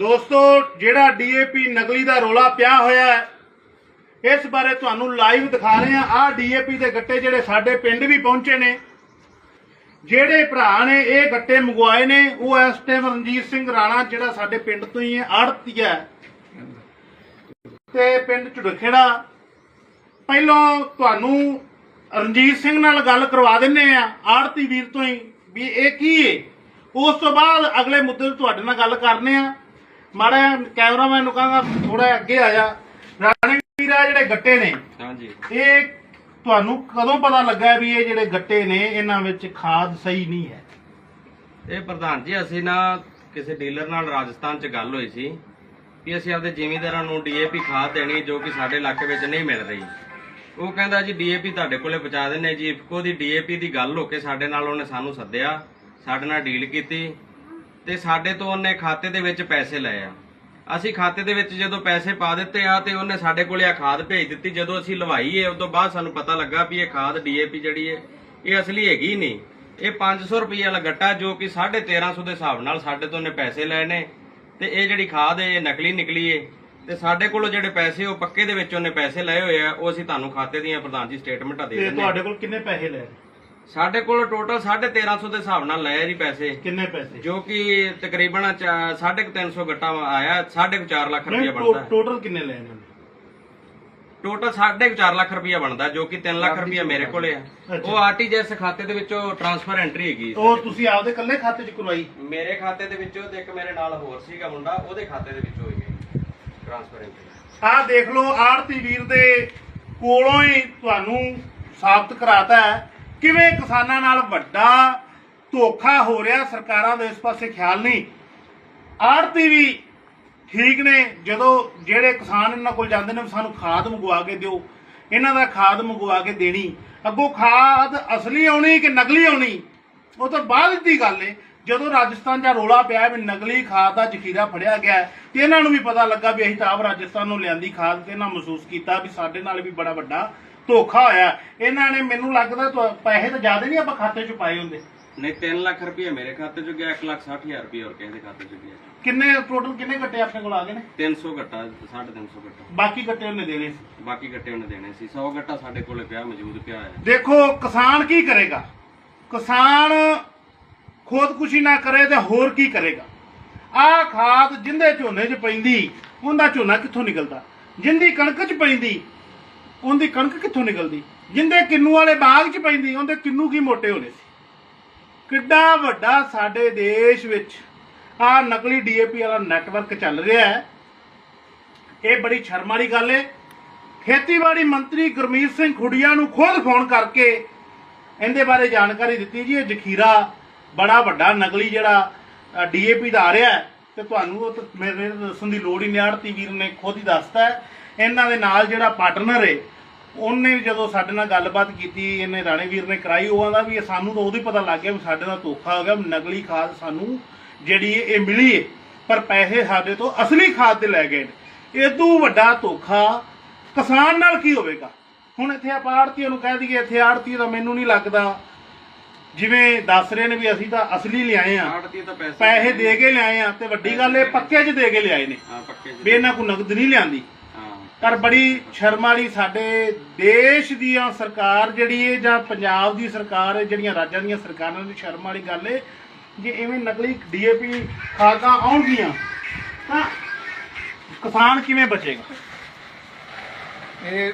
ਦੋਸਤੋ, ਜਿਹੜਾ ਡੀਏਪੀ ਨਕਲੀ ਦਾ ਰੋਲਾ ਪਿਆ ਹੋਇਆ ਹੈ, ਇਸ ਬਾਰੇ ਤੁਹਾਨੂੰ ਲਾਈਵ ਦਿਖਾ ਰਹੇ ਹਾਂ। ਆਹ ਡੀਏਪੀ ਦੇ ਗੱਟੇ ਜਿਹੜੇ ਸਾਡੇ ਪਿੰਡ ਵੀ ਪਹੁੰਚੇ ਨੇ। ਜਿਹੜੇ ਭਰਾ ਨੇ, ਇਹ ਗੱਟੇ ਮੰਗਵਾਏ ਨੇ। ਉਹ ਇਸ ਟਾਈਮ ਰਣਜੀਤ ਸਿੰਘ ਰਾਣਾ, ਜਿਹੜਾ ਸਾਡੇ ਪਿੰਡ ਤੋਂ ਹੀ ਹੈ, ਆੜਤੀ ਹੈ। ਤੇ ਪਿੰਡ ਝੁੜਖੇੜਾ ਪਹਿਲਾਂ ਤੁਹਾਨੂੰ ਰਣਜੀਤ ਸਿੰਘ ਨਾਲ ਗੱਲ ਕਰਵਾ ਦਿੰਨੇ ਆ, ਆੜਤੀ ਵੀਰ ਤੋਂ ਹੀ, ਵੀ ਇਹ ਕੀ ਏ? ਉਸ ਤੋਂ ਬਾਅਦ ਅਗਲੇ ਮੁੱਦੇ ਤੇ ਤੁਹਾਡੇ ਨਾਲ ਗੱਲ ਕਰਨੇ ਆ। ਮਾੜਾ ਕੈਮਰਾਮੈਨ ਨੂੰ ਕਹਾਂਗਾ ਥੋੜਾ ਅੱਗੇ ਆ ਜਾ। ਰਾਣੇ ਵੀਰ ਆ ਜਿਹੜੇ ਗੱਟੇ ਨੇ। ਹਾਂਜੀ। ਇਹ ਤੁਹਾਨੂੰ ਕਦੋਂ ਪਤਾ ਲੱਗਾ ਵੀ ਇਹ ਜਿਹੜੇ ਗੱਟੇ ਨੇ ਇਹਨਾਂ ਵਿੱਚ ਖਾਦ ਸਹੀ ਨਹੀਂ ਹੈ? ਇਹ ਪ੍ਰਧਾਨ ਜੀ ਅਸੀਂ ਨਾ ਕਿਸੇ ਡੀਲਰ ਨਾਲ ਰਾਜਸਥਾਨ 'ਚ ਗੱਲ ਹੋਈ ਸੀ ਕਿ ਅਸੀਂ ਆਪਦੇ ਜ਼ਿਮੀਂਦਾਰਾਂ ਨੂੰ ਡੀਏਪੀ ਖਾਦ ਦੇਣੀ ਜੋ ਕਿ ਸਾਡੇ ਇਲਾਕੇ ਵਿੱਚ ਨਹੀਂ ਮਿਲ ਰਹੀ। ਉਹ ਕਹਿੰਦਾ ਜੀ ਡੀਏਪੀ ਤੁਹਾਡੇ ਕੋਲੇ ਪਹੁੰਚਾ ਦਿੰਨੇ ਜੀ। ਇਫਕੋ ਦੀ ਡੀਏਪੀ ਦੀ ਗੱਲ ਹੋ ਕੇ ਸਾਡੇ ਨਾਲ ਉਹਨੇ ਸਾਨੂੰ ਸੱਦਿਆ ਸਾਡੇ ਨਾਲ ਡੀਲ ਕੀਤੀ। ਤੇ ਸਾਡੇ ਤੋਂ ਉਹਨੇ ਖਾਤੇ ਦੇ ਵਿੱਚ ਪੈਸੇ ਲਏ ਆ। ਅਸੀਂ ਖਾਤੇ ਦੇ ਵਿੱਚ ਜਦੋਂ ਪੈਸੇ ਪਾ ਦਿੱਤੇ ਆ ਤੇ ਉਹਨੇ ਸਾਡੇ ਕੋਲੇ ਆ ਖਾਦ ਭੇਜ ਦਿੱਤੀ। ਜਦੋਂ ਅਸੀਂ ਲਵਾਈ ਏ ਉਸ ਤੋਂ ਬਾਅਦ ਸਾਨੂੰ ਪਤਾ ਲੱਗਾ ਵੀ ਇਹ ਖਾਦ ਡੀਏਪੀ ਜਿਹੜੀ ਏ ਇਹ ਅਸਲੀ ਹੈਗੀ ਨਹੀਂ। ਇਹ 500 ਰੁਪਏ ਵਾਲਾ ਗੱਟਾ ਜੋ ਕਿ 1350 ਦੇ ਹਿਸਾਬ ਨਾਲ ਸਾਡੇ ਤੋਂ ਉਹਨੇ ਪੈਸੇ ਲਏ ਨੇ ਤੇ ਇਹ ਜਿਹੜੀ ਖਾਦ ਏ ਇਹ ਨਕਲੀ ਨਿਕਲੀ ਏ। ਤੇ ਸਾਡੇ ਕੋਲੋਂ ਜਿਹੜੇ ਪੈਸੇ ਉਹ ਪੱਕੇ ਦੇ ਵਿੱਚ ਉਹਨੇ ਪੈਸੇ ਲਏ ਹੋਏ ਆ ਉਹ ਅਸੀਂ ਤੁਹਾਨੂੰ ਖਾਤੇ ਦੀਆਂ ਪ੍ਰਧਾਨ ਜੀ ਸਟੇਟਮੈਂਟਾਂ ਦੇ ਤੇ ਦਿੰਦੇ ਤੁਹਾਡੇ ਹਾਂ ਕੋਲ ਕਿੰਨੇ ਪੈਸੇ ਲਏ? ਸਾਡੇ ਕੋਲ ਟੋਟਲ 1350 ਦੇ ਹਿਸਾਬ ਨਾਲ ਲਏ ਆ ਜੀ ਪੈਸੇ। ਕਿੰਨੇ ਪੈਸੇ? ਜੋ ਕਿ ਤਕਰੀਬਨ 350 ਗੱਟਾ ਆਇਆ 4.5 ਲੱਖ ਰੁਪਇਆ ਬਣਦਾ। ਟੋਟਲ ਕਿੰਨੇ ਲਏ ਇਹਨਾਂ ਨੇ? ਟੋਟਲ 4.5 ਲੱਖ ਰੁਪਇਆ ਬਣਦਾ ਜੋ ਕਿ 3 ਲੱਖ ਰੁਪਇਆ ਮੇਰੇ ਕੋਲੇ ਆ। ਉਹ ਆਰਟੀਜੀਐਸ ਖਾਤੇ ਦੇ ਵਿੱਚੋਂ ਟ੍ਰਾਂਸਫਰ ਐਂਟਰੀ ਹੈਗੀ ਉਹ ਤੁਸੀਂ ਆਪਦੇ ਇਕੱਲੇ ਖਾਤੇ 'ਚ ਕਰਵਾਈ? ਮੇਰੇ ਖਾਤੇ ਦੇ ਵਿੱਚੋਂ ਤੇ ਇੱਕ ਮੇਰੇ ਨਾਲ ਹੋਰ ਸੀਗਾ ਮੁੰਡਾ ਉਹਦੇ ਖਾਤੇ ਦੇ ਵਿੱਚੋਂ ਹੋਈ ਟ੍ਰਾਂਸਫਰ ਐਂਟਰੀ ਆਹ ਦੇਖ ਲਓ ਆੜਤੀ ਵੀਰ ਦੇ ਕੋਲੋਂ ਹੀ ਤੁਹਾਨੂੰ ਸਾਬਤ ਕਰਾਤਾ ਹੈ। ਕਿਵੇਂ ਕਿਸਾਨਾਂ ਨਾਲ ਵੱਡਾ ਧੋਖਾ ਹੋ ਰਿਹਾ, ਸਰਕਾਰਾਂ ਦਾ ਇਸ ਪਾਸੇ ਖਿਆਲ ਨਹੀਂ। ਆੜਤੀ ਵੀ ਠੀਕ ਨੇ, ਜਦੋਂ ਜਿਹੜੇ ਕਿਸਾਨ ਇਹਨਾਂ ਕੋਲ ਜਾਂਦੇ ਨੇ ਸਾਨੂੰ ਖਾਦ ਮੰਗਵਾ ਕੇ ਦਿਓ, ਇਹਨਾਂ ਦਾ ਖਾਦ ਮੰਗਵਾ ਕੇ ਦੇਣੀ। ਅੱਗੋਂ ਖਾਦ ਅਸਲੀ ਆਉਣੀ ਕਿ ਨਕਲੀ ਆਉਣੀ? ਉਹ ਤਾਂ ਬਾਅਦ ਦੀ ਗੱਲ ਏ। ਜਦੋਂ ਰਾਜਸਥਾਨ ਦਾ ਰੋਲਾ ਪਿਆ ਵੀ ਨਕਲੀ ਖਾਦ ਦਾ ਜ਼ਖੀਰਾ ਫੜਿਆ ਗਿਆ, ਤੇ ਇਹਨਾਂ ਨੂੰ ਵੀ ਪਤਾ ਲੱਗਾ ਵੀ ਅਸੀਂ ਤਾਂ ਆਪ ਰਾਜਸਥਾਨ ਨੂੰ ਲਿਆਂਦੀ ਖਾਦ ਤੇ ਇਹਨਾਂ ਮਹਿਸੂਸ ਕੀਤਾ ਵੀ ਸਾਡੇ ਨਾਲ ਵੀ ਬੜਾ ਵੱਡਾ ਧੋਖਾ ਹੋਇਆ। ਇਹਨਾਂ ਨੇ ਮੈਨੂੰ ਲੱਗਦਾ ਤੁਹਾ- ਪੈਸੇ ਤਾਂ ਜ਼ਿਆਦਾ ਨਹੀਂ ਆਪਾਂ ਖਾਤੇ 'ਚ ਪਾਏ ਹੁੰਦੇ। ਨਹੀਂ 3 ਲੱਖ ਰੁਪਇਆ ਮੇਰੇ ਖਾਤੇ 'ਚ ਗਿਆ 1 ਲੱਖ 60 ਹਜ਼ਾਰ ਰੁਪਇਆ ਹੋਰ ਕਿਸੇ ਦੇ ਖਾਤੇ 'ਚ ਗਿਆ। ਕਿੰਨੇ ਟੋਟਲ ਕਿੰਨੇ ਕੱਟੇ ਆਪਣੇ ਕੋਲ ਆ ਗਏ ਨੇ? 300 ਗੱਟਾ 350 ਗੱਟਾ ਬਾਕੀ ਕੱਟੇ ਉਹਨੇ ਦੇਣੇ ਸੀ। ਬਾਕੀ ਗੱਟੇ ਉਹਨੇ ਦੇਣੇ ਸੀ। 100 ਗੱਟਾ ਸਾਡੇ ਕੋਲੇ ਪਿਆ ਮੌਜੂਦ ਪਿਆ ਹੈ ਦੇਖੋ ਕਿਸਾਨ ਕੀ ਕਰੇਗਾ? ਕਿਸਾਨ ਖੁਦਕੁਸ਼ੀ ਨਾ ਕਰੇ ਤੇ ਹੋਰ ਕੀ ਕਰੇਗਾ? ਆਹ ਖਾਦ ਜਿੰਦੇ ਝੋਨੇ 'ਚ ਪੈਂਦੀ ਉਹਦਾ ਝੋਨਾ ਕਿੱਥੋਂ ਨਿਕਲਦਾ? ਜਿੰਦੀ ਕਣਕ 'ਚ ਪੈਂਦੀ ਉਹਦੀ ਕਣਕ ਕਿੱਥੋਂ ਨਿਕਲਦੀ? ਜਿੰਦੇ ਕਿੰਨੂ ਵਾਲੇ ਬਾਗ 'ਚ ਪੈਂਦੀ, ਉਹਦੇ ਕਿੰਨੂ ਕੀ ਮੋਟੇ ਹੋਣੇ ਸੀ? ਕਿੱਡਾ ਵੱਡਾ ਸਾਡੇ ਦੇਸ਼ ਵਿੱਚ ਆਹ ਨਕਲੀ ਡੀਏਪੀ ਵਾਲਾ ਨੈਟਵਰਕ ਚੱਲ ਰਿਹਾ ਹੈ। ਇਹ ਬੜੀ ਸ਼ਰਮ ਵਾਲੀ ਗੱਲ ਹੈ ਖੇਤੀਬਾੜੀ ਮੰਤਰੀ ਗੁਰਮੀਤ ਸਿੰਘ ਖੁੱਡੀਆਂ ਨੂੰ ਖੁਦ ਫੋਨ ਕਰਕੇ ਇਹਦੇ ਬਾਰੇ ਜਾਣਕਾਰੀ ਦਿੱਤੀ ਜੀ, ਇਹ ਜ਼ਖੀਰਾ ਬੜਾ ਵੱਡਾ ਨਕਲੀ ਜਿਹੜਾ ਡੀਏਪੀ ਦਾ ਆ ਰਿਹਾ ਹੈ। ਤੇ ਤੁਹਾਨੂੰ ਉਹ ਮੇਰੇ ਦੱਸਣ ਦੀ ਲੋੜ ਹੀ ਨਹੀਂ, ਆੜਤੀ ਵੀਰ ਨੇ ਖੁਦ ਹੀ ਦੱਸਤਾ ਇਹਨਾਂ ਦੇ ਨਾਲ ਜਿਹੜਾ ਪਾਰਟਨਰ ਹੈ ਉਹਨੇ ਜਦੋਂ ਸਾਡੇ ਨਾਲ ਗੱਲਬਾਤ ਕੀਤੀ ਇਹਨੇ ਰਾਣੇ ਵੀਰ ਨੇ ਕਰਾਈ ਉਹ ਆਂਦਾ ਵੀ ਇਹ ਸਾਨੂੰ ਤਾਂ ਉਦੋਂ ਹੀ ਪਤਾ ਲੱਗ ਗਿਆ ਵੀ ਸਾਡੇ ਨਾਲ ਧੋਖਾ ਹੋ ਗਿਆ ਨਕਲੀ ਖਾਦ ਸਾਨੂੰ ਜਿਹੜੀ ਇਹ ਇਹ ਮਿਲੀ ਹੈ ਪਰ ਪੈਸੇ ਸਾਡੇ ਤੋਂ ਅਸਲੀ ਖਾਦ ਤੇ ਲੈ ਗਏ ਨੇ। ਇਦੋਂ ਵੱਡਾ ਧੋਖਾ ਕਿਸਾਨ ਨਾਲ ਕੀ ਹੋਵੇਗਾ? ਹੁਣ ਇੱਥੇ ਆਪਾਂ ਆੜਤੀਆਂ ਨੂੰ ਕਹਿ ਦਈਏ ਇੱਥੇ ਆੜਤੀ ਦਾ ਮੈਨੂੰ ਨਹੀਂ ਲੱਗਦਾ। ਜਿਵੇਂ ਦੱਸ ਰਹੇ ਨੇ ਵੀ ਅਸੀਂ ਤਾਂ ਅਸਲੀ ਲਿਆਏ ਆ। ਤਾਂ ਪੈਸੇ ਦੇ ਕੇ ਲਿਆਏ ਆ ਤੇ ਵੱਡੀ ਗੱਲ ਇਹ ਪੱਕੇ 'ਚ ਦੇ ਕੇ ਲਿਆਏ ਨੇ। ਹਾਂ ਪੱਕੇ ਵੀ ਇਹਨਾਂ ਕੋ ਨਗਦ ਨਹੀਂ ਲਿਆਂਦੀ। ਪਰ ਬੜੀ ਸ਼ਰਮ ਵਾਲੀ ਸਾਡੇ ਦੇਸ਼ ਦੀਆਂ ਸਰਕਾਰ ਜਿਹੜੀ ਹੈ ਜਾਂ ਪੰਜਾਬ ਦੀ ਸਰਕਾਰ ਹੈ ਜਿਹੜੀਆਂ ਰਾਜਾਂ ਦੀਆਂ ਸਰਕਾਰਾਂ ਦੀ ਸ਼ਰਮ ਵਾਲੀ ਗੱਲ ਹੈ ਜੇ ਐਵੇਂ ਨਕਲੀ ਡੀਏਪੀ ਖਾਦਾਂ ਆਉਣਗੀਆਂ ਤਾਂ ਕਿਸਾਨ ਕਿਵੇਂ ਬਚੇਗਾ? ਇਹ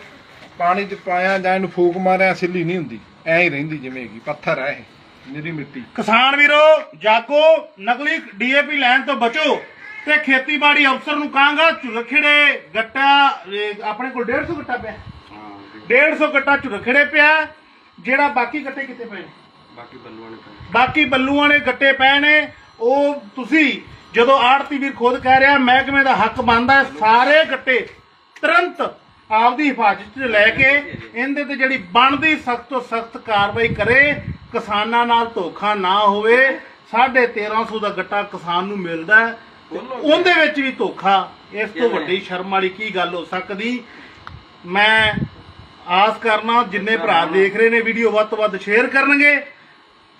ਪਾਣੀ ਚ ਪਾਇਆ ਜਾਂ ਇਹਨੂੰ ਫੂਕ ਮਾਰਿਆ ਸਿੱਲੀ ਨਹੀਂ ਹੁੰਦੀ। ਐਂ ਹੀ ਰਹਿੰਦੀ ਜਿਵੇਂ ਹੈਗੀ ਪੱਥਰ ਹੈ ਇਹ ਨਿਰੀ ਮਿੱਟੀ। ਕਿਸਾਨ ਵੀਰੋ ਜਾਗੋ ਨਕਲੀ ਡੀਏਪੀ ਲੈਣ ਤੋਂ ਬਚੋ। ਤੇ ਖੇਤੀਬਾੜੀ ਅਫਸਰ ਨੂੰ ਕਹਾਂਗਾ ਝੁਰਖੜੇ ਗੱਟਾ ਇਹ ਆਪਣੇ ਕੋਲ 150 ਗੱਟਾ ਪਿਆ। ਹਾਂ 150 ਗੱਟਾ ਝੁਰਖੜੇ ਪਿਆ ਜਿਹੜਾ ਬਾਕੀ ਗੱਟੇ ਕਿੱਥੇ ਪਏ ਨੇ? ਬਾਕੀ ਨੇ ਬੱਲੂਆਂ ਨੇ ਗੱਟੇ ਪਏ ਨੇ ਉਹ ਤੁਸੀਂ ਜਦੋਂ ਆੜਤੀ ਵੀਰ ਖੁਦ ਕਹਿ ਰਿਹਾ ਮਹਿਕਮੇ ਦਾ ਹੱਕ ਬਣਦਾ ਸਾਰੇ ਗੱਟੇ ਤੁਰੰਤ ਆਪਦੀ ਹਿਫਾਜ਼ਤ 'ਚ ਲੈ ਕੇ ਇਹਦੇ ਤੇ ਜਿਹੜੀ ਬਣਦੀ ਸਖਤ ਤੋਂ ਸਖਤ ਕਾਰਵਾਈ ਕਰੇ ਕਿਸਾਨਾਂ ਨਾਲ ਧੋਖਾ ਨਾ ਹੋਵੇ 1350 ਦਾ ਗੱਟਾ ਕਿਸਾਨ ਨੂੰ ਮਿਲਦਾ ਹੈ। ਉਹਦੇ ਵਿੱਚ ਵੀ ਧੋਖਾ ਇਸ ਤੋਂ ਵੱਡੀ ਸ਼ਰਮ ਵਾਲੀ ਕੀ ਗੱਲ ਹੋ ਸਕਦੀ? ਮੈਂ ਆਸ ਕਰਨਾ ਜਿੰਨੇ ਭਰਾ ਦੇਖ ਰਹੇ ਨੇ ਵੀਡੀਓ ਵੱਧ ਤੋਂ ਵੱਧ ਸ਼ੇਅਰ ਕਰਨਗੇ।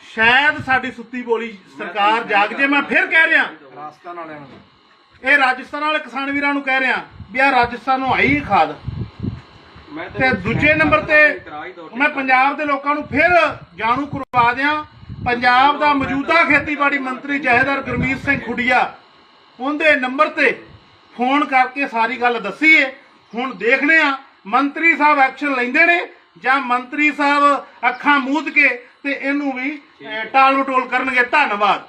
ਸ਼ਾਇਦ ਸਾਡੀ ਸੁੱਤੀ ਬੋਲੀ ਸਰਕਾਰ ਜਾਗ ਜੇ ਮੈਂ ਫਿਰ ਕਹਿ ਰਿਹਾ। ਰਾਜਸਥਾਨ ਵਾਲਿਆਂ ਨੂੰ। ਇਹ ਰਾਜਸਥਾਨ ਵਾਲੇ ਕਿਸਾਨ ਵੀਰਾਂ ਨੂੰ ਕਹਿ ਰਿਹਾ ਵੀ ਆ ਰਾਜਸਥਾਨ ਨੂੰ ਆਈ ਖਾਦ। ਮੈਂ ਤੇ ਦੂਜੇ ਨੰਬਰ ਤੇ ਮੈਂ ਪੰਜਾਬ ਦੇ ਲੋਕਾਂ ਨੂੰ ਫਿਰ ਜਾਣੂ ਕਰਵਾ ਦਿਆਂ। ਪੰਜਾਬ ਦਾ ਮੌਜੂਦਾ ਖੇਤੀਬਾੜੀ ਮੰਤਰੀ ਜਹੇਦਾਰ ਗੁਰਮੀਤ ਸਿੰਘ ਖੁੱਡੀਆ ਉਹਦੇ ਨੰਬਰ ਤੇ ਫੋਨ ਕਰਕੇ ਸਾਰੀ ਗੱਲ ਦੱਸੀ ਏ ਹੁਣ ਦੇਖਦੇ ਆ ਮੰਤਰੀ ਸਾਹਿਬ ਐਕਸ਼ਨ ਲੈਂਦੇ ਨੇ ਜਾਂ ਮੰਤਰੀ ਸਾਹਿਬ ਅੱਖਾਂ ਮੂਦ ਕੇ ਤੇ ਇਹਨੂੰ ਵੀ ਟਾਲ ਮਟੋਲ ਕਰਨਗੇ। ਧੰਨਵਾਦ।